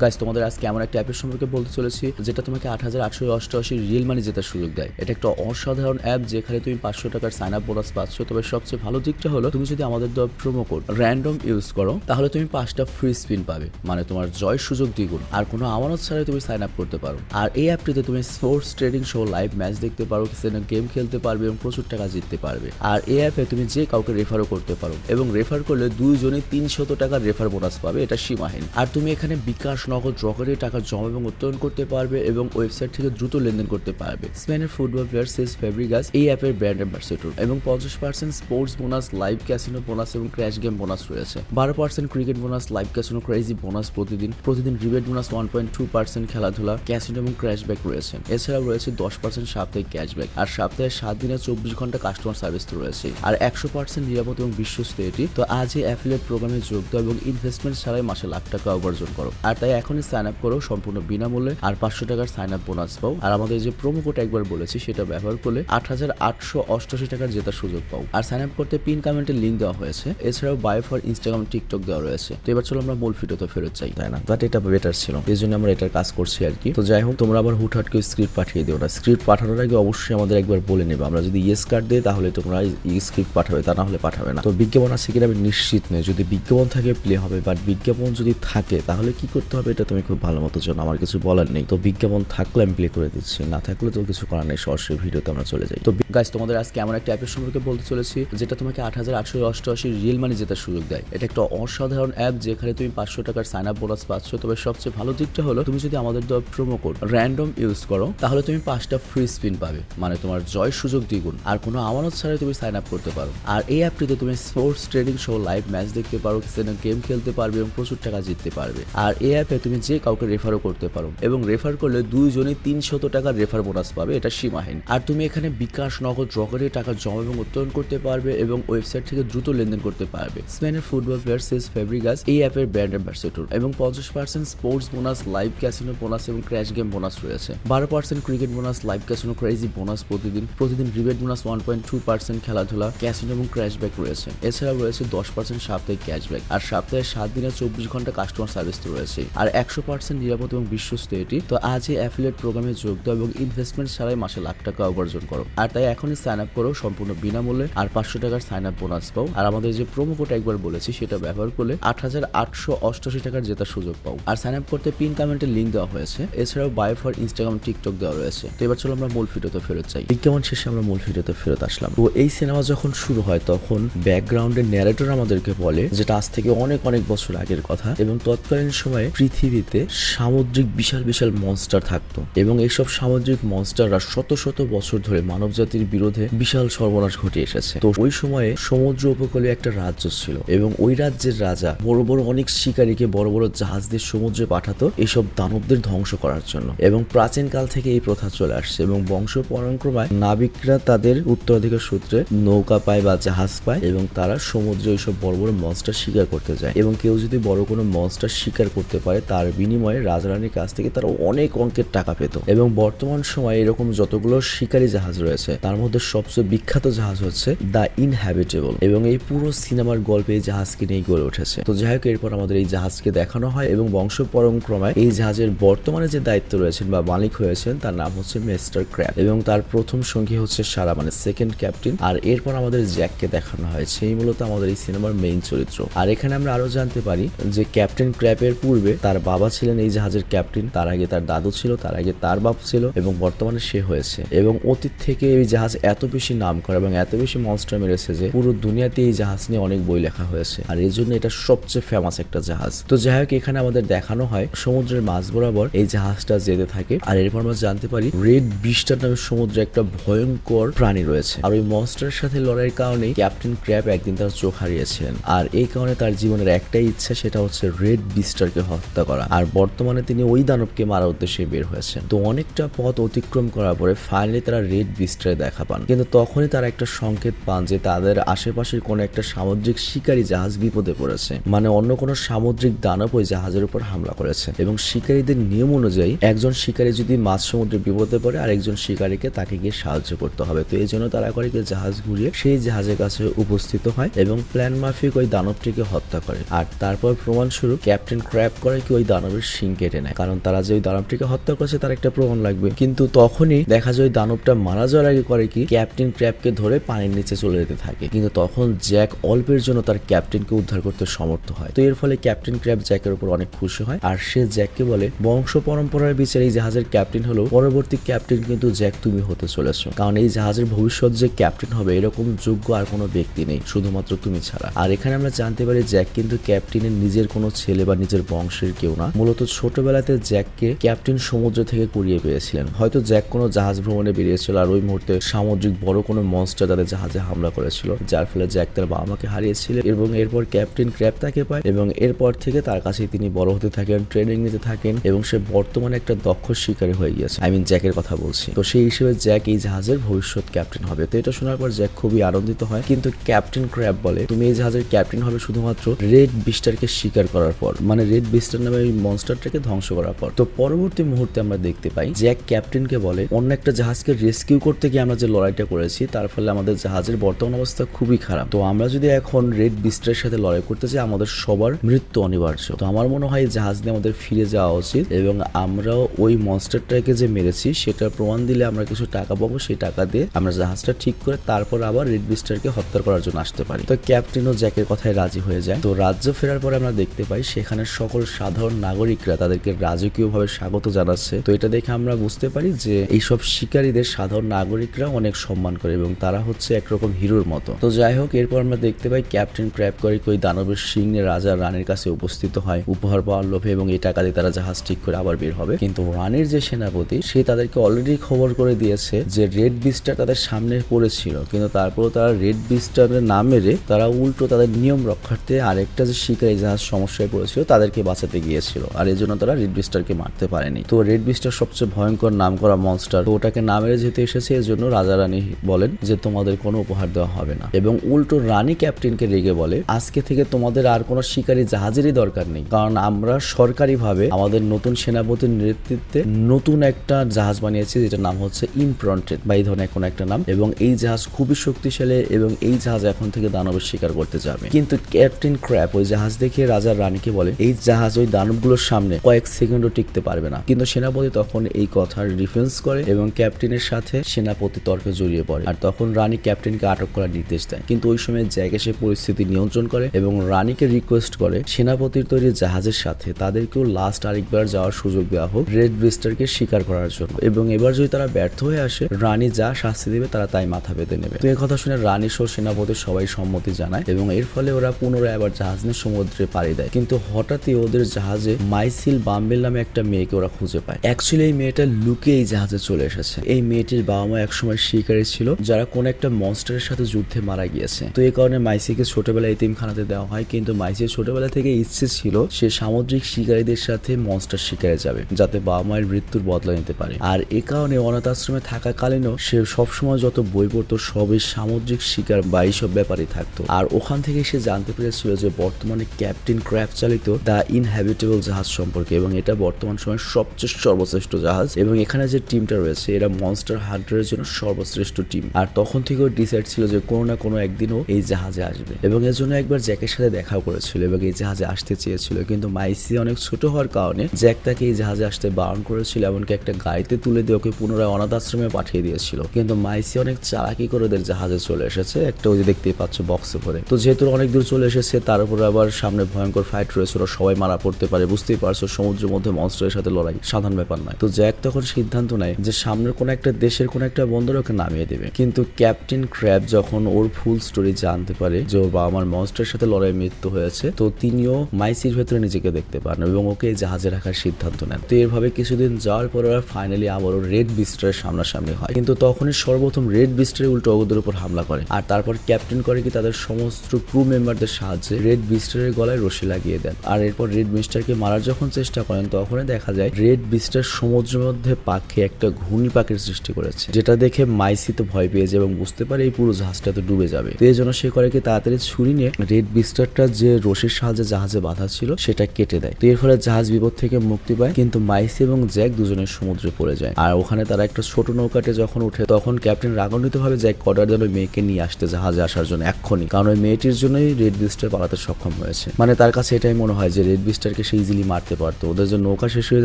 Guys তোমাদের আজকে এমন একটা অ্যাপের সম্পর্কে বলতে চলেছি, যেটা তোমাকে আট হাজার আটশো অষ্টআশি রিয়েল মানি জেতার সুযোগ দেয়। এটা একটা অসাধারণ অ্যাপ যেখানে তুমি পাঁচশো টাকার সাইন আপ বোনাস পাচ্ছ। তবে সবচেয়ে ভালো দিকটা হলো, তুমি যদি আমাদের দেওয়া প্রোমো কোড র্যান্ডম ইউজ করো, তাহলে তুমি পাঁচটা ফ্রি স্পিন পাবে। মানে তোমার জয় সুযোগ দ্বিগুণ। আর কোনো আমানত ছাড়াই তুমি সাইন আপ করতে পারো। আর এই অ্যাপটিতে তুমি sports trading show live match দেখতে পারো গেম খেলতে পারবে এবং প্রচুর টাকা জিততে পারবে। আর এই অ্যাপে তুমি যে কাউকে রেফারও করতে পারো। এবং রেফার করলে দুইজনে তিনশত টাকার রেফার বোনাস পাবে। এটা সীমাহীন। আর তুমি এখানে বিকাশ নগদ রকেটে টাকা জমা এবং উত্তোলন করতে পারবে এবং ওয়েবসাইট থেকে দ্রুত লেনদেন করতে পারবে। স্পেনের ফুটবল প্লেয়ার সেস ফেব্রিগাস এই অ্যাপের ব্র্যান্ড অ্যাম্বাসেডর এবং পঞ্চাশ percent sports bonus, live casino bonus এবং ক্র্যাশ গেম বোনাস রয়েছে। বারো percent cricket bonus, live casino crazy bonus প্রতিদিন। প্রতিদিন rebate bonus one point two percent খেলাধুলা, ক্যাসিনো এবং ক্র্যাশব্যাক রয়েছে। এছাড়াও রয়েছে দশ পার্সেন্ট সাপ্তাহিক ক্যাশব্যাক আর সপ্তাহে সাত দিনে চব্বিশ ঘণ্টা কাস্টমার সার্ভিস তো রয়েছে আর একশো পার্সেন্ট নিরাপদ এবং বিশ্বস্ত এটি। তো আজই অ্যাফিলিয়েট প্রোগ্রামে যোগ দাও এবং ইনভেস্টমেন্ট ছাড়াই মাসে লাখ টাকা উপার্জন করো। আর তাই এখনই সাইন আপ করো সম্পূর্ণ বিনামূল্যে আর পাঁচশো টাকার সাইন আপ বোনাস পাও। আর আমাদের যে প্রোমো কোড একবার বলেছি, সেটা ব্যবহার করলে আট হাজার আটশো অষ্টআশি টাকার জেতার সুযোগ পাও। আর সাইন আপ করতে পিন কমেন্টের লিঙ্ক দেওয়া হয়েছে। এছাড়াও বাই ফর ইনস্টাগ্রাম টিকটক দেওয়া রয়েছে। তো এবার চলো আমরা মূল ভিডিওতে ফেরত চাই তাই না? বাট এটা বেটার ছিল। এই জন্য আমরা এটার কাজ করছি আর কি। তো যাই হোক, তোমরা আবার হুটহাট করে স্ক্রিপ্ট পাঠিয়ে দিও না। স্ক্রিপ্ট পাঠানোর আগে অবশ্যই আমাদের একবার বলে নেবে। আমরা যদি ইয়েস কার্ড দিই, তাহলে তোমরা স্ক্রিপ্ট পাঠাবে, তা না হলে পাঠাবে না। তো বিজ্ঞাপন আছে কিনা আমি নিশ্চিত নেই। যদি বিজ্ঞাপন থাকে প্লে হবে। বাট বিজ্ঞাপন যদি থাকে, তাহলে কি করতে হবে? এটা তুমি খুব ভালো মতো জানো, আমার কিছু বলার নেই। তো বিজ্ঞাপন থাকলে আমি প্লে করে দিচ্ছি, না থাকলে তো কিছু করার নেই, সরাসরি ভিডিওতে আমরা চলে যাই। তো গাইজ তোমাদের আজকে এমন একটা অ্যাপের সম্পর্কে বলতে চলেছি, যেটা তোমাকে আট হাজার আটশো অষ্টআশি রিয়েল মানি জেতার সুযোগ দেয়। এটা একটা অসাধারণ অ্যাপ যেখানে তুমি পাঁচশো টাকার সাইন আপ বোনাস পাচ্ছ। তবে সবচেয়ে ভালো দিকটা হলো, তুমি যদি আমাদের দেওয়া প্রোমো কোড র্যান্ডম ইউজ করো, তাহলে তুমি পাঁচটা ফ্রি স্পিন পাবে। মানে তোমার জয় সুযোগ দ্বিগুণ। আর কোনো আমানত ছাড়াই তুমি সাইন আপ করতে পারো। আর এই অ্যাপটিতে তুমি sports trading show live match দেখতে পারো গেম খেলতে পারবে এবং প্রচুর টাকা জিততে পারবে। আর এই অ্যাপে তুমি যে কাউকে রেফারও করতে পারো এবং রেফার করলে দুইজনে তিনশত টাকার রেফার বোনাস পাবে, এটা সীমাহীন। আর তুমি এখানে বিকাশ, নগদ রকেটে টাকা জমা এবং উত্তোলন করতে পারবে এবং ওয়েবসাইট থেকে দ্রুত লেনদেন করতে পারবে। স্পেনের ফুটবল প্লেয়ার সেস ফেব্রিগাস এই অ্যাপের ব্র্যান্ড অ্যাম্বাসেডর এবং পঞ্চাশ percent sports bonus live casino bonus এবং ক্র্যাশ গেম বোনাস রয়েছে। বারো percent cricket bonus live casino crazy bonus প্রতিদিন প্রতিদিন rebate bonus one point two percent খেলাধুলা ক্যাসিনো এবং ক্র্যাশব্যাক রয়েছে। এছাড়াও রয়েছে দশ পার্সেন্ট সাপ্তাহিক ক্যাশব্যাক আর সপ্তাহে সাত দিনে চব্বিশ ঘণ্টা কাস্টমার সার্ভিস তো রয়েছে আর একশো পার্সেন্ট নিরাপদ এবং বিশ্বস্ত এটি। তো আজই অ্যাফিলিয়েট প্রোগ্রামে যোগ দাও এবং ইনভেস্টমেন্ট ছাড়াই মাসে লাখ টাকা উপার্জন করো। আর তাই এখনই সাইন আপ করো সম্পূর্ণ বিনামূল্যে আর পাঁচশো টাকার সাইন আপ বোনাস পাও। আর আমাদের যে প্রোমো কোড একবার বলেছি, সেটা ব্যবহার করলে আট হাজার আটশো অষ্টআশি টাকার জেতার সুযোগ পাও। আর সাইন আপ করতে পিন কমেন্টের লিঙ্ক দেওয়া হয়েছে। এছাড়াও বাই ফর ইনস্টাগ্রাম টিকটক দেওয়া রয়েছে। তো এবার চলো আমরা মূল ভিডিওতে ফেরত চাই বিজ্ঞাপন শেষে আমরা মূল ভিডিওতে ফেরত আসলাম। তো এই সিনেমা যখন শুরু হয়, তখন ব্যাকগ্রাউন্ডের ন্যারেটর আমাদেরকে বলে, যেটা আজ থেকে অনেক অনেক বছর আগের কথা এবং তৎকালীন সময়ে পৃথিবীতে সামুদ্রিক বিশাল বিশাল মনস্টার থাকতো এবং এইসব সামুদ্রিক মনস্টাররা শত শত বছর ধরে মানব জাতির বিরোধে বিশাল সর্বনাশ ঘটে এসেছে। তো ওই সময়ে সমুদ্র উপকূলে একটা রাজ্য ছিল এবং ওই রাজ্যের রাজা বড় বড় অনেক শিকারীকে বড় বড় জাহাজ দিয়ে সমুদ্রে পাঠাতো এইসব দানবদের ধ্বংস করার জন্য এবং প্রাচীন কাল থেকে এই প্রথা চলে আসছে এবং বংশ পরম্পরায় নাবিকরা তাদের উত্তরাধিকার সূত্রে নৌকা পায় বা জাহাজ পায় এবং তারা সমুদ্রে ওইসব বড় বড় মনস্টার শিকার করতে যায় এবং কেউ যদি বড় কোনো মনস্টার শিকার করতে পারে তার বিনিময়ে রাজারানীর কাছ থেকে তারা অনেক অঙ্কের টাকা পেত। এবং বর্তমান সময়ে এরকম যতগুলো শিকারী জাহাজ রয়েছে, তার মধ্যে সবচেয়ে বিখ্যাত জাহাজ হচ্ছে দ্য ইনহ্যাবিটেবল এবং এই পুরো সিনেমার গল্পে এই জাহাজকে নিয়ে গড়ে উঠেছে। তো যাই হোক, এরপর আমাদের এই জাহাজকে দেখানো হয় এবং বংশ পরম্পরায় এই জাহাজের বর্তমানে যে দায়িত্ব রয়েছেন বা মালিক হয়েছেন, তার নাম হচ্ছে মিস্টার ক্র্যাপ। এবং তার প্রথম সঙ্গী হচ্ছে সারা মানে সেকেন্ড ক্যাপ্টেন আর এরপর আমাদের জ্যাককে দেখানো হয় সেই মূলত আমাদের এই সিনেমার মেইন চরিত্র। আর এখানে আমরা আরও জানতে পারি যে ক্যাপ্টেন ক্র্যাপের পূর্বে তার বাবা ছিলেন এই জাহাজের ক্যাপ্টেন, তার আগে তার দাদু ছিল, তার আগে তার বাপ ছিল এবং বর্তমানে সে হয়েছে। এবং অতীত থেকে এই জাহাজ এত বেশি নাম করে এবং এত বেশি মনস্টার মেরেছে যে পুরো দুনিয়াতে এই জাহাজ নিয়ে অনেক বই লেখা হয়েছে। আর এই জন্য এটা সবচেয়ে ফেমাস একটা জাহাজ। তো যাই হোক, এখানে আমাদের দেখানো হয় সমুদ্রের মাঝ বরাবর এই জাহাজটা যেতে থাকে। আর এরপর আমরা জানতে পারি রেড বিস্টার নামে সমুদ্রে একটা ভয়ঙ্কর প্রাণী রয়েছে। আর ওই মনস্টারের সাথে লড়াইয়ের কারণে ক্যাপ্টেন ক্র্যাপ একদিন তার চোখ হারিয়েছেন আর এই কারণে তার জীবনের একটাই ইচ্ছা, সেটা হচ্ছে রেড বিস্টারকে হত্যা করা। আর বর্তমানে তিনি ওই দানবকে মারার উদ্দেশ্যে বের হয়েছেন। তো অনেকটা পথ অতিক্রম করার পরে ফাইনালি তারা রেড বিস্টারে দেখা পান। কিন্তু তখনই তারা একটা সংকেত পান যে তাদের আশেপাশের কোনো একটা সামুদ্রিক শিকারী জাহাজ বিপদে পড়েছে। মানে অন্য কোনো সামুদ্রিক দানব ওই জাহাজের উপর হামলা করেছে। এবং শিকারীদের নিয়ম অনুযায়ী একজন শিকারী যদি মাছ সমুদ্রে বিপদে পড়ে আর একজন শিকারীকে তাকে গিয়ে সাহায্য করতে হবে। তো এই জন্য তারা করে কি জাহাজ ঘুরিয়ে সেই জাহাজের কাছে উপস্থিত হয় এবং প্ল্যান মাফিক ওই দানবটিকে হত্যা করে। আর তারপর প্রমাণস্বরূপ ক্যাপ্টেন ক্র্যাপ করে কি ওই দানবের শিং কেটে নেয়। কারণ তারা যে ওই দানবটিকে হত্যা করেছে, তার একটা প্রমাণ লাগবে। কিন্তু তখনই দেখা যায় ওই দানবটা মারা যাওয়ার আগে করে কি, ক্যাপ্টেন ক্র্যাবকে ধরে পানির নিচে চলে যেতে থাকে। কিন্তু তখন জ্যাক অল্পের জন্য তার ক্যাপ্টেনকে উদ্ধার করতে সমর্থ হয়। তো এর ফলে ক্যাপ্টেন ক্র্যাব জ্যাকের উপর অনেক খুশি হয়। আর সে জ্যাককে বলে, বংশ পরম্পরার বিচারে এই জাহাজের ক্যাপ্টেন হলো, পরবর্তী ক্যাপ্টেন কিন্তু জ্যাক তুমি হতে চলেছো। কারণ এই জাহাজের ভবিষ্যৎ যে ক্যাপ্টেন হবে, এরকম যোগ্য আর কোনো ব্যক্তি নেই, শুধুমাত্র তুমি ছাড়া। আর এখানে আমরা জানতে পারি জ্যাক কিন্তু ক্যাপ্টেনের নিজের কোনো ছেলে বা নিজের বংশের কেউ না। মূলত ছোটবেলাতে জ্যাককে ক্যাপ্টেন সমুদ্র থেকে কুড়িয়ে পেয়েছিলেন। হয়তো জ্যাক কোনো জাহাজ ভ্রমণে বেরিয়েছিল আর ওই মুহূর্তে সামুদ্রিক বড় কোনো মনস্টার তাদের জাহাজে হামলা করেছিল, যার ফলে জ্যাক তার বাবা মাকে হারিয়েছিলেন এবং এরপর ক্যাপ্টেন ক্র্যাব তাকে পায় এবং এরপর থেকে তার কাছে তিনি বড় হতে থাকেন, ট্রেনিং নিতে থাকেন এবং সে বর্তমানে একটা দক্ষ শিকারী হয়ে গিয়েছে। আই মিন জ্যাকের কথা বলছি। তো সেই হিসেবে জ্যাক এই জাহাজের ভবিষ্যৎ ক্যাপ্টেন হবে। তো এটা শোনার পর জ্যাক খুবই আনন্দিত হয়। কিন্তু ক্যাপ্টেন ক্র্যাপ বলে, তুমি এই জাহাজের ক্যাপ্টেন হবে শুধুমাত্র রেড বিস্টারকে শিকার করার পর। মানে রেড বিস্টার নামে ওই মনস্টারটাকে ধ্বংস করার পর। তো পরবর্তী মুহূর্তে আমরা দেখতে পাই জ্যাক ক্যাপ্টেনকে বলে, অন্য একটা জাহাজকে রেস্কিউ করতে গিয়ে আমরা যে লড়াইটা করেছি, তার ফলে আমাদের জাহাজের বর্তমান অবস্থা খুবই খারাপ। তো আমরা যদি এখন রেড বিস্টারের সাথে লড়াই করতে চাই, আমাদের সবার মৃত্যু অনিবার্য। তো আমার মনে হয় জাহাজ নিয়ে আমাদের ফিরে যাওয়া উচিত এবং আমরাও ওই মনস্টারটাকে যে মেরেছি, সেটার প্রমাণ দিলে আমরা কিছু টাকা পাবো, সেই টাকা দিয়ে আমরা জাহাজটা ঠিক করে তারপর আবার রেড বিস্টারকে হত্যা করার জন্য আসতে পারি। তো ক্যাপ্টেনও জ্যাকের কথায় রাজি হয়ে যায়। তো রাজ্য ফেরার পরে আমরা দেখতে পাই সেখানে সকল সাধারণ নাগরিকরা তাদেরকে রাজকীয়ভাবে স্বাগত জানাচ্ছে। তো এটা দেখে আমরা বুঝতে পারি যে এইসব শিকারীদের সাধারণ নাগরিকরা অনেক সম্মান করে এবং তারা হচ্ছে একরকম হিরোর মতো। তো যাই হোক, এরপর আমরা দেখতে পাই ক্যাপ্টেন ক্র্যাব করে ওই দানবের সিং রাজা রানীর কাছে উপস্থিত হয়। উপহার পাওয়ার লোভে এবং এই টাকা দিয়ে তারা জাহাজ ঠিক করে আবার বের হবে। কিন্তু রানীর যে সেনাপতি, সে তাদেরকে অলরেডি খবর করে দিয়েছে যে রেড বিস্টার তাদের সামনে পড়েছিল। কিন্তু তারপরেও তারা রেড বিস্টারের না মেরে তারা উল্টো তাদের নিয়ম রক্ষার্থে আরেকটা যে শিকারী জাহাজ সমস্যায় পড়েছিল, তাদেরকে বাঁচাতে গিয়েছিল। আর এই জন্য তারা রেড বিস্টারকে মারতে পারেনি। তো রেড বিস্টার সবচেয়ে ভয়ঙ্কর নাম করা মনস্টার তো ওটাকে না মেরে যেতে এসেছে এর জন্য রাজা রানী বলেন যে, তোমাদের কোনো উপহার দেওয়া হবে না। এবং উল্টো রানী ক্যাপ্টেনকে রেগে বলে, আজকে থেকে তোমাদের আর কোনো শিকারী জাহাজেরই দরকার নেই। কারণ আমরা সরকারিভাবে আমাদের নতুন সেনাপতির নেতৃত্বে নতুন একটা জাহাজ বানিয়েছি, যেটার নাম হচ্ছে ইমপ্রন্টেড বা এই ধরনের কোনো একটা নাম। এবং এই জাহাজ খুবই শক্তিশালী এবং এই জাহাজ এখন থেকে দানবের শিকার করতে যাবে। কিন্তু ক্যাপ্টেন ক্র্যাপ ওই জাহাজ দেখে রাজা রানীকে বলে, এই জাহাজ ওই দানবগুলোর সামনে কয়েক সেকেন্ডও টিকতে পারবে না। কিন্তু সেনাপতি তখন এই কথার ডিফেন্স করে এবং ক্যাপ্টেনের সাথে সেনাপতি তর্কে জড়িয়ে পড়ে। আর তখন রানী ক্যাপ্টেনকে আটক করার নির্দেশ দেয়। কিন্তু ওই সময় জায়গা সে পরিস্থিতি নিয়ন্ত্রণ করে এবং রানীকে রিকোয়েস্ট করে সেনাপতির তৈরি জাহাজের সাথে তাদেরকেও লাস্ট আরেকবার যাওয়ার সুযোগ দেওয়া হোক রেড ব্রিস্টারকে শিকার করার জন্য। এবং এবার যদি তারা ব্যর্থ হয়ে আসে, রানী যা শাস্তি দেবে তারা তাই মাথা পেতে নেবে। তো এই কথা শুনে রানী সহ সেনাপতি সবাই সম্মতি জানায় এবং এর ফলে ওরা পুনরায় আবার জাহাজ নিয়ে সমুদ্রে পাড়ি দেয়। কিন্তু হঠাৎই ওদের জাহাজে মাইসিল বাম্বেল নামে একটা মেয়েকে ওরা খুঁজে পায়। অ্যাকচুয়ালি এই মেয়েটা লুকে এই জাহাজে চলে এসেছে। এই মেয়েটির বাবা মা একসময় শিকারী ছিল, যারা কোন একটা মনস্টারের সাথে যুদ্ধে মারা গিয়েছে। তো এই কারণে মাইসিকে ছোটবেলায় এতিমখানাতে দেওয়া হয়, কিন্তু মাইসির ছোটবেলা থেকে ইচ্ছে ছিল সে সামুদ্রিক শিকারীদের সাথে মনস্টার শিকারে যাবে, যাতে বাবা মায়ের মৃত্যুর বদলা নিতে পারে। আর এ কারণে অনাথ আশ্রমে থাকাকালীনও সে সবসময় যত বই পড়তো, সবই সামুদ্রিক শিকার বা এইসব ব্যাপারে থাকতো। আর ওখান থেকে সে জানতে পেরেছিল যে বর্তমানে ক্যাপ্টেন ক্র্যাফ চালিত দ্য ইনহ্যাবিটেবল জাহাজ সম্পর্কে, এবং এটা বর্তমান সময়ের সবচেয়ে সর্বশ্রেষ্ঠ জাহাজ, এবং এখানে যে টিমটা রয়েছে, এরা মনস্টার হান্টারের জন্য সর্বশ্রেষ্ঠ টিম আর তখন থেকেও ডিসাইড ছিল যে কোনো না কোনো একদিনও এই জাহাজে আসবে। এবং এর জন্য একবার জ্যাকের সাথে দেখাও করেছিল, এবং এই জাহাজে আসতে চেয়েছিল। কিন্তু মাইসি অনেক ছোট হওয়ার কারণে জ্যাক তাকে এই জাহাজে আসতে বারণ করেছিল, এমনকি একটা গাড়িতে তুলে দিয়ে ওকে পুনরায় অনাথ আশ্রমে পাঠিয়ে দিয়েছিল। কিন্তু মাইসি অনেক চালাকি করে ওদের জাহাজে চলে এসেছে, একটা ওই যে দেখতেই পাচ্ছ বক্সে করে তো যেহেতু অনেক দূর চলে এসেছে, তার উপর আবার সামনে ভয়ঙ্কর ফাইট রয়েছে, ওরা সবাই মারা পড়তে পারে, বুঝতেই পারছ, সমুদ্রের মধ্যে মনস্টারের সাথে লড়াই সাধারণ ব্যাপার নয়। তো জ্যাক তখন সিদ্ধান্ত নেয় যে সামনের কোনো একটা দেশের কোনো একটা বন্দর ওকে নামিয়ে দেবে। কিন্তু ক্যাপ্টেন ক্র্যাব যখন ওর ফুল স্টোরি জানতে পারে যে ওর বাবা মার মনস্টারের সাথে লড়াই মৃত্যু হয়েছে, তো তিনিও মাইসির ভেতরে নিজেকে দেখতে পান এবং ওকে জাহাজে রাখার সিদ্ধান্ত নেন। তো এভাবে কিছুদিন যাওয়ার পর ওরা ফাইনালি আবারও রেড বিস্টারের সামনাসামনি হয়। কিন্তু তখনই সর্বপ্রথম রেড বিস্টারের উল্টো ওদের উপর হামলা করে। আর তারপর ক্যাপ্টেন করে কি তাদের সমস্ত ক্রু মেম্বারদের সাহায্যে রেড বিস্টারের গলায় রশি লাগিয়ে দেন। আর এরপর রেড বিস্টারকে মারার যখন চেষ্টা করেন, তখনই দেখা যায় রেড বিস্টার সমুদ্রের মধ্যে পাখি একটা ঘূর্ণি পাখির সৃষ্টি করেছে, যেটা দেখে মাইসি তো ভয় পেয়ে যায় এবং বুঝতে পারে এই পুরো জাহাজটা তো ডুবে যাবে। তো এই জন্য সে করে কি তাড়াতাড়ি ছুরি নিয়ে রেড বিস্টারটা যে রশির সাহায্যে জাহাজে বাধা ছিল, সেটা কেটে দেয়। তো এর ফলে জাহাজ বিপদ থেকে মুক্তি পায়, কিন্তু মাইসি এবং জ্যাক দুজনের সমুদ্রে পড়ে যায়। আর ওখানে তারা একটা ছোট নৌকাতে যখন উঠে তখন ক্যাপ্টেন রাগান্বিত ভাবে জ্যাক অর্ডার ওই মেয়েকে নিয়ে আসতে জাহাজে আসার জন্য এক্ষুনি, কারণ ওই মেয়েটির জন্যই রেড বিস্টার পালাতে সক্ষম হয়েছে। মানে তার কাছে এটাই মনে হয় যে রেড বিস্টার বিস্টারকে সে ইজিলি মারতে পারতো। ওদের যে নৌকা শেষ হয়ে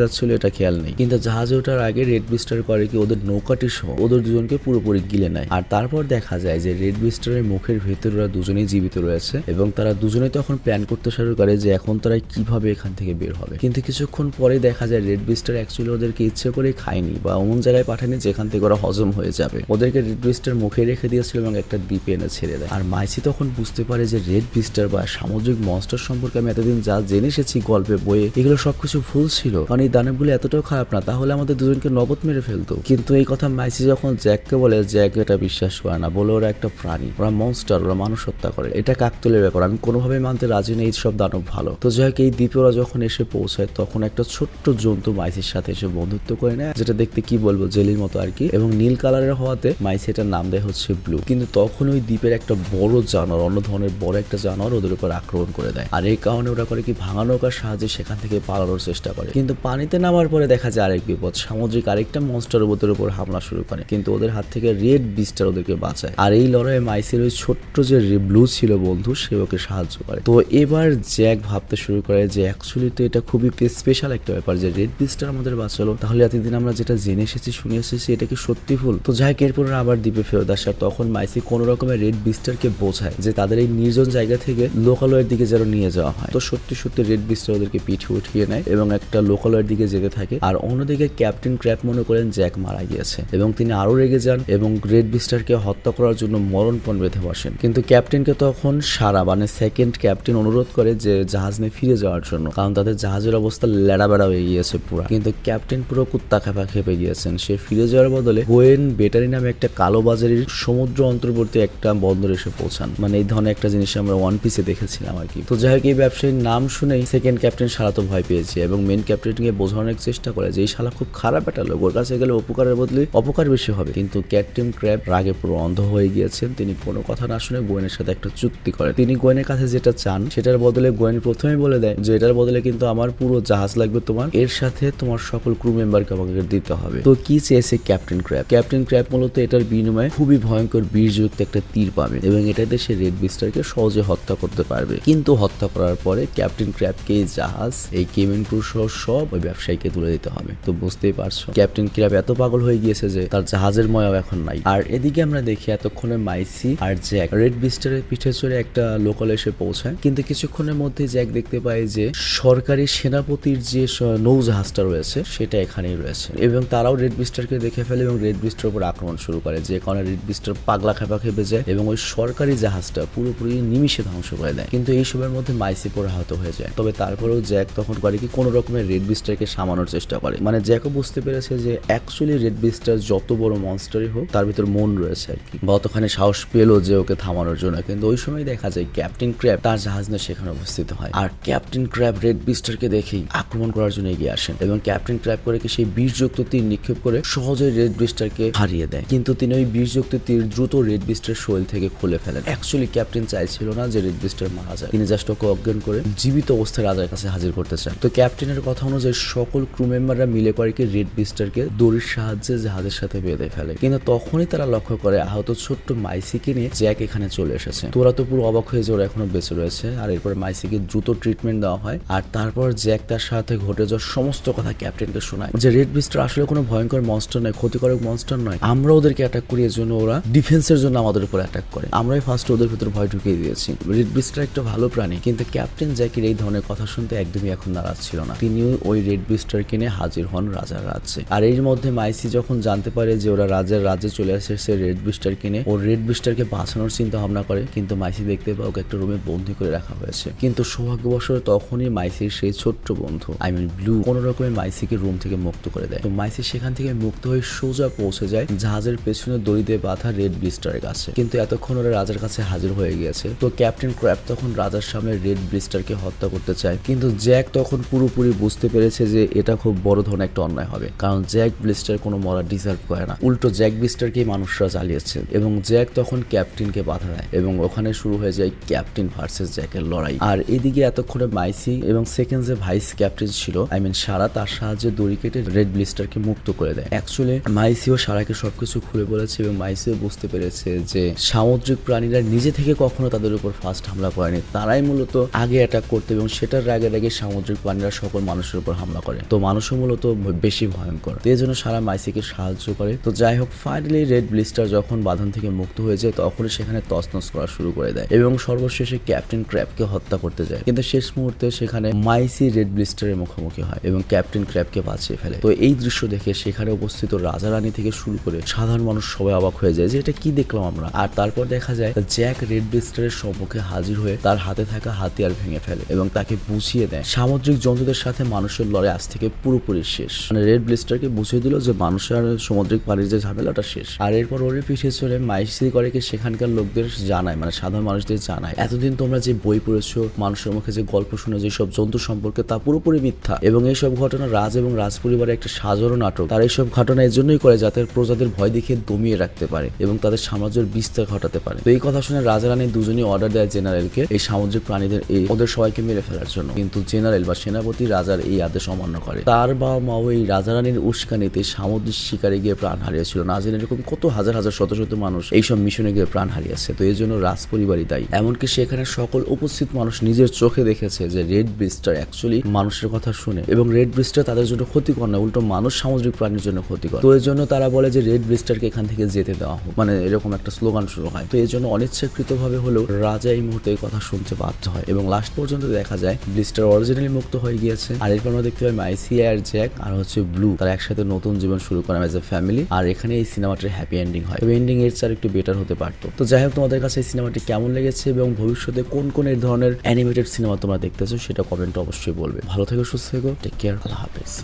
যাচ্ছিল, এটা খেয়াল নেই। কিন্তু জাহাজে ওঠার আগে রেড বিস্টার করে কি ওদের নৌকাটি সহ ওদের দুজনকে পুরোপুরি গিলে নেয়। আর তারপর দেখা যায় যে রেড বিস্টারের মুখের ভেতরে ওরা দুজনেই জীবিত রয়েছে এবং তারা দুজনেই তখন প্ল্যান করতে শুরু করে যে এখন তারা কীভাবে এখান থেকে বের হবে। কিন্তু কিছুক্ষণ পরে দেখা যায় রেড বিস্টার অ্যাকচুয়ালি ওদেরকে ইচ্ছে করে খায়নি বা এমন জায়গায় পাঠায়নি যেখান থেকে ওরা হজম হয়ে যাবে। ওদেরকে রেড বিস্টার মুখে রেখে দিয়েছিল এবং একটা দ্বীপে এনে ছেড়ে দেয়। আর মাইসি তখন বুঝতে পারে যে রেড বিস্টার বা সামুদ্রিক মনস্টার সম্পর্কে আমি এতদিন যা জেনে এসেছি, গল্পে বইয়ে এগুলো সবকিছু ভুল ছিল। কারণ এই দানবগুলো এতটাও খারাপ না, তাহলে আমাদের দুজনকে নগদ মেরে ফেলতো। কিন্তু এই কথা মাইসি যখন জ্যাককে বলে, জ্যাক, এটা বিশ্বাস করে না, বলে ওরা একটা প্রাণী। ওরা মনস্টার ওরা মানুষ হত্যা করে। এটা কাকতুলের ব্যাপার, আমি কোনোভাবে মানতে রাজি নেই সব দানব ভালো। তো যাই হোক, এই দ্বীপে ওরা যখন এসে পৌঁছায়, তখন একটা ছোট্ট জন্তু মাইসির সাথে এসে বন্ধুত্ব করে নেয়, যেটা দেখতে কি বলব, জেলির মতো আর কি। এবং নীল কালারের হওয়াতে মাইসি এটার নাম দেয় হচ্ছে ব্লু। কিন্তু তখন ওই দ্বীপের একটা বড় জানোয়ার, অন্য ধরনের বড় একটা জানোয়ার ওদের উপর আক্রমণ করে দেয়। আর এই কারণে ওরা করে কি, ভাঙা নৌকার সাহায্যে সেখান থেকে পালানোর চেষ্টা করে। কিন্তু পানিতে নামার পরে দেখা যায় আরেক বিপদ। সামুদ্রিক আরেকটা মনস্টার ওদের উপর হামলা শুরু করে। কিন্তু ওদের হাত থেকে রেড বিস্টার ওদেরকে বাঁচায়। আর এই লড়াইয়ে মাইসের ওই ছোট্ট যে ব্লু ছিল বন্ধু, সে ওকে সাহায্য করে। তো এবার জ্যাক ভাবতে শুরু করে যে অ্যাকচুয়ালি তো এটা খুবই স্পেশাল একটা ব্যাপার যে রেড বিস্টার আমাদের বাঁচালো। তাহলে এতদিন আমরা যেটা জেনে এসেছি, শুনে এসেছি, এটা কি সত্যি ভুল? তো যাই এরপর আবার দ্বীপে ফেরত আসে আর তখন মাইসি কোনো রকমের রেড বিস্টারকে বোঝায় যে তাদের এই নির্জন জায়গা থেকে লোকালয়ের দিকে যেন নিয়ে যাওয়া হয়। তো সত্যি সত্যি রেড বিস্টার ওদেরকে পিঠে উঠিয়ে নেয় এবং একটা লোকালয়ের দিকে যেতে থাকে। আর অন্যদিকে ক্যাপ্টেন ক্র্যাপ মনে করেন জ্যাক মারা গিয়েছে এবং তিনি আরও রেগে যান এবং রেড বিস্টারকে হত্যা করার জন্য মরণপণ বেঁধে বসেন। কিন্তু ক্যাপ্টেনকে তখন সারা মানে সেকেন্ড ক্যাপ্টেন অনুরোধ করে যে জাহাজ নিয়ে ফিরে যাওয়ার জন্য, কারণ তাদের জাহাজের অবস্থা লেড়া বেড়া হয়ে গিয়েছে পুরো। কিন্তু ক্যাপ্টেন পুরো কুত্তা খেপা খেপে গিয়েছেন। সে ফিরে যাওয়ার বদলে গোয়েন বেটারি নামে একটা কালো বাজারের সমুদ্র অন্তর্বর্তী একটা বন্দর এসে পৌঁছান। মানে এই ধরনের একটা জিনিস আমরা ওয়ান পিসে দেখেছিলাম আর কি। তো যাই হোক, এই ব্যবসায়ীর নাম শুনেই সেকেন্ড ক্যাপ্টেন সারা তো ভয় পেয়েছে এবং মেন ক্যাপ্টেনকে বোঝানোর চেষ্টা করে যে, এই শালা খুব খারাপ একটা লোক, ওর কাছে গেলে উপকারের বদলে অপকার বেশি হবে। কিন্তু ক্যাপ্টেন ক্র্যাব রাগে পুরো অন্ধ হয়ে গিয়েছেন। তিনি কোনো কথা না শুনে গোয়েনের সাথে একটা চুক্তি করেন। তিনি গোয়েনের কাছে যেটা চান, সেটার বদলে গোয়েন প্রথমে বলে দেয় যে, এটার বদলে কিন্তু আমার পুরো জাহাজ লাগবে তোমার। এর সাথে তোমার সকল ক্রু মেম্বারকে আমাকে দিতে হবে। তো কি চেয়েছে ক্যাপ্টেন ক্র্যাব ক্যাপ্টেন ক্র্যাব মূলত এটার বিনিময়ে খুবই ভয়ঙ্কর বীরযুক্ত একটা তীর পাবে এবং এটাতে সে রেড বিস্টারকে সহজে হত্যা করতে পারবে। কিন্তু হত্যা করার পরে ক্যাপ্টেন ক্র্যাবকে এই জাহাজ, এই কেমেন ক্রু সহ সব ওই ব্যবসায়ীকে তুলে দিতে হবে। তো বুঝতেই পারছ ক্যাপ্টেন ক্র্যাব এত পাগল হয়ে গিয়েছে যে তার জাহাজের ময়াও এখন নাই। আর এদিকে আমরা দেখি এতক্ষণে মাইসি আর জ্যাক রেড বিস্টারের পিঠে চড়ে একটা লোকাল এসে পৌঁছায়। কিন্তু কিছুক্ষণের মধ্যে জ্যাক দেখতে পায় যে সরকারি সেনাপতির যে স- নৌজাহাজটা রয়েছে, সেটা এখানেই রয়েছে। এবং তারাও রেড বিস্টারকে দেখে ফেলে এবং রেড বিস্টার উপর আক্রমণ শুরু করে, যে কারণে রেড বিস্টার পাগলা খেপা খেপে যায় এবং ওই সরকারি জাহাজটা পুরোপুরি নিমিষে ধ্বংস করে দেয়। কিন্তু এই সময়ের মধ্যে মাইসি পরে আহত হয়ে যায়। তবে তারপরেও জ্যাক তখন করে কি কোনো রকমের রেড বিস্টারকে সামানোর চেষ্টা করে। মানে জ্যাকও বুঝতে পেরেছে যে অ্যাকচুয়ালি রেড বিস্টার যত বড় মনস্টারই হোক, তার ভিতর মন রয়েছে আর কি। বা অতখানি সাহস পেল যে ওকে থামানোর জন্য। কিন্তু ওই সময় দেখা যায় ক্যাপ্টেন ক্র্যাব তার জাহাজ নিয়ে সেখানে উপস্থিত হয়। আর ক্যাপ্টেন ক্র্যাব রেড বিস্টারকে দেখেই আক্রমণ করার জন্য এগিয়ে আসেন এবং ক্যাপ্টেন ক্র্যাব করে কি সেই বীরযুক্ত তীর নিক্ষেপ করে সহজেই রেড বিস্টারকে হারিয়ে দেয়। কিন্তু তিনি ওই বীরযুক্ত তীর দ্রুত রেড বিস্টার শৈল থেকে খুলে ফেলেন। অ্যাকচুয়ালি ক্যাপ্টেন চাইছিল না যে রেড বিস্টার মারা যায়। তিনি জাস্ট ওকে অজ্ঞান করে জীবিত অবস্থায় রাজার কাছে হাজির করতে চান। তো ক্যাপ্টেনের কথা অনুযায়ী সকল ক্রু মেম্বাররা মিলে করে কি রেড বিস্টারকে দড়ির সাহায্যে জাহাজের সাথে বেঁধে ফেলে। কিন্তু তখনই তারা লক্ষ্য করে আহত ছোট্ট মাইসিকে নিয়ে জ্যাক এখানে চলে এসেছে। তোরা তো পুরো অবাক হয়ে যে ওরা এখনও বেঁচে রয়েছে। আর এরপর মাইসিকে দ্রুত ট্রিটমেন্ট দেওয়া হয়। আর তারপর জ্যাক তার সাথে ঘটে যাওয়ার সমস্ত কথা ক্যাপ্টেনকে শোনায়। যে রেড বিস্টার আসলে কোনো ভয়ঙ্কর মনস্টার নয়, ক্ষতিকারক মনস্টার নয়। আমরা ওদেরকে অ্যাটাক করি, এর জন্য ওরা ডিফেন্সের জন্য আমাদের উপর অ্যাটাক করে। আমরাই ফার্স্ট ওদের ভিতর ভয় ঢুকিয়ে দিয়েছি। রেড বিস্টার একটা ভালো প্রাণী। কিন্তু ক্যাপ্টেন জ্যাকের এই ধরনের কথা শুনতে একদমই এখন নারাজ ছিল না। তিনিও ওই রেড বিস্টার কিনে হাজির হন রাজার রাজ্যে। আর এর মধ্যে মাইসি যখন জানতে পারে যে ওরা রাজার রাজ্যে চলে আসে, সে রেড বিস্টার কিনে ও রেড বিস্টারকে বাঁচানোর চিন্তা ভাবনা করে। কিন্তু মাইসি দেখতে পায়, ওকে একটা রুমে বন্দি করে রাখা হয়েছে। কিন্তু সৌভাগ্যবশত তখনই মাইসির সেই ছোট্ট বন্ধু আই মিন ব্লু কোন রকমের মাইসিকে রুম থেকে মুক্ত করে দেয়। তো মাইসি সেখান থেকে মুক্ত হয়ে সোজা পৌঁছে যায় জাহাজের পেছনে দড়ি দিয়ে বাঁধা রেড বিস্টারের কাছে। কিন্তু এতক্ষণ ওরা রাজার কাছে হাজির হয়ে গিয়েছে। তো ক্যাপ্টেন ক্র্যাপ তখন রাজার সামনে রেড ব্লিস্টারকে হত্যা করতে চায়। কিন্তু জ্যাক তখন পুরোপুরি বুঝতে পেরেছে যে এটা খুব বড় ধরনের একটা অন্যায় হবে। কারণ জ্যাক ব্লিস্টার কোনো মরা ডিজার্ভ করে না। উল্টো জ্যাক ব্লিস্টারকেই মানুষরা চালিয়েছে এবং জ্যাক তখন ক্যাপ্টেনকে বাধা দেয় এবং ওখানে শুরু হয়ে যায় ক্যাপ্টেন ভার্সেস জ্যাকের লড়াই। আর এদিকে এতক্ষণে মাইসি এবং সেকেন্ড যে ভাইস ক্যাপ্টেন ছিল, আই মিন সারা, তার সাহায্যে দড়ি কেটে রেড ব্লিস্টারকে মুক্ত করে দেয়। অ্যাকচুয়ালি মাইসিও সারাকে সবকিছু খুলে বলেছে এবং মাইসিও বুঝতে পেরেছে যে সামুদ্রিক প্রাণীরা নিজে থেকে কখনো তাদের উপর ফার্স্ট হামলা করেনি। তারাই মূলত আগে অ্যাটাক করতে এবং সেটার রাগ আগের সামুদ্রিক প্রাণীরা সকল মানুষের উপর হামলা করে। তো মানুষও মূলত বেশি ভয়ঙ্কর। তো এই জন্য সারা মাইসিকে সাহায্য করে। তো যাই হোক ফাইনালি রেড ব্লিস্টার যখন বাঁধন থেকে মুক্ত হয়ে যায়, তখনই সেখানে তছনছ করা শুরু করে দেয় এবং সর্বশেষে ক্যাপ্টেন ক্র্যাবকে হত্যা করতে যায়। কিন্তু শেষ মুহূর্তে সেখানে মাইসি রেড ব্লিস্টারের মুখোমুখি হয় এবং ক্যাপ্টেন ক্র্যাবকে বাঁচিয়ে ফেলে। তো এই দৃশ্য দেখে সেখানে উপস্থিত রাজা রানী থেকে শুরু করে সাধারণ মানুষ সবাই অবাক হয়ে যায় যে এটা কি দেখলাম আমরা? আর তারপর দেখা যায়, জ্যাক রেড ব্লিস্টারের সম্মুখে হাজির হয়ে তার হাতে থাকা হাতিয়ার ভেঙে ফেলে এবং তাকে বুঝিয়ে দেয়। সামুদ্রিক জন্তুদের সাথে মানুষের লড়াই আজ থেকে পুরোপুরি শেষ। মানে রেড ব্লিস্টারকে বুঝিয়ে দিল যে মানুষের সামুদ্রিক পানির যে ঝামেলাটা শেষ। আর এরপর ওরে পিছিয়ে চলে মাইসি করে সেখানকার লোকদের জানায় মানে সাধারণ মানুষদের জানায়। এতদিন তোমরা যে বই পড়েছো, মানুষের মুখে যে গল্প শুনে যে সব জন্তু সম্পর্কে, তা পুরোপুরি মিথ্যা। এবং এইসব ঘটনা রাজ এবং রাজ পরিবারের একটা সাজারও নাটক। তারা এইসব ঘটনা এর জন্যই করে যাতে প্রজাদের ভয় দেখিয়ে দমিয়ে রাখতে পারে এবং তাদের সাম্রাজ্যের বিস্তার ঘটাতে পারে। তো এই কথা শুনে রাজা রানী দুজনই অর্ডার দেয় জেনারেলকে এই সামুদ্রিক প্রাণীদের এই ওদের সবাইকে মেরে ফেলার জন্য। কিন্তু জেনারেল বা সেনাপতি রাজার এই আদেশ অমান্য করে। তার বাবা মাও এই রাজা রানীর উস্কানিতে সামুদ্রিক শিকারে গিয়ে প্রাণ হারিয়েছিল। না জেনে এরকম কত হাজার হাজার, শত শত মানুষ এইসব মিশনে গিয়ে প্রাণ হারিয়েছে। তো এই জন্য রাজ পরিবারই দায়ী। এমনকি সেখানে সকল উপস্থিত মানুষ নিজের চোখে দেখেছে যে রেড ব্রিস্টার অ্যাকচুয়ালি মানুষের কথা শুনে এবং রেড ব্রিস্টার তাদের জন্য ক্ষতিকর না উল্টো মানুষ সামুদ্রিক প্রাণীর জন্য ক্ষতিকর। তো এর জন্য তারা বলে যে রেড ব্রিস্টারকে এখান থেকে যেতে দেওয়া হোক। মানে এরকম একটা স্লোগান শুরু হয়। তো এর জন্য অনিচ্ছাকৃতভাবে হলেও রাজা এই মুহূর্তে কথা শুনতে বাধ্য হয় এবং লাস্ট পর্যন্ত দেখা যায় ব্লিস্টার অরিজিনালি মুক্ত হয়ে গিয়েছে। আর এরপর আমরা দেখতে পাই মাইসি আর জ্যাক আর হচ্ছে ব্লু। তারা একসাথে নতুন জীবন শুরু করে এজ এ ফ্যামিলি আর এখানে এই সিনেমাটির হ্যাপি এন্ডিং হয়। তবে এন্ডিং এর চার একটু বেটার হতে পারতো। তো যাই হোক, তোমাদের কাছে এই সিনেমাটি কেমন লেগেছে এবং ভবিষ্যতে কোন কোন ধরনের অ্যানিমেটেড সিনেমা তোমরা দেখতেছো সেটা কমেন্ট অবশ্যই বলবে। ভালো থেকো, সুস্থ থেকো। টেক কেয়ার আল্লাহ হাফেজ।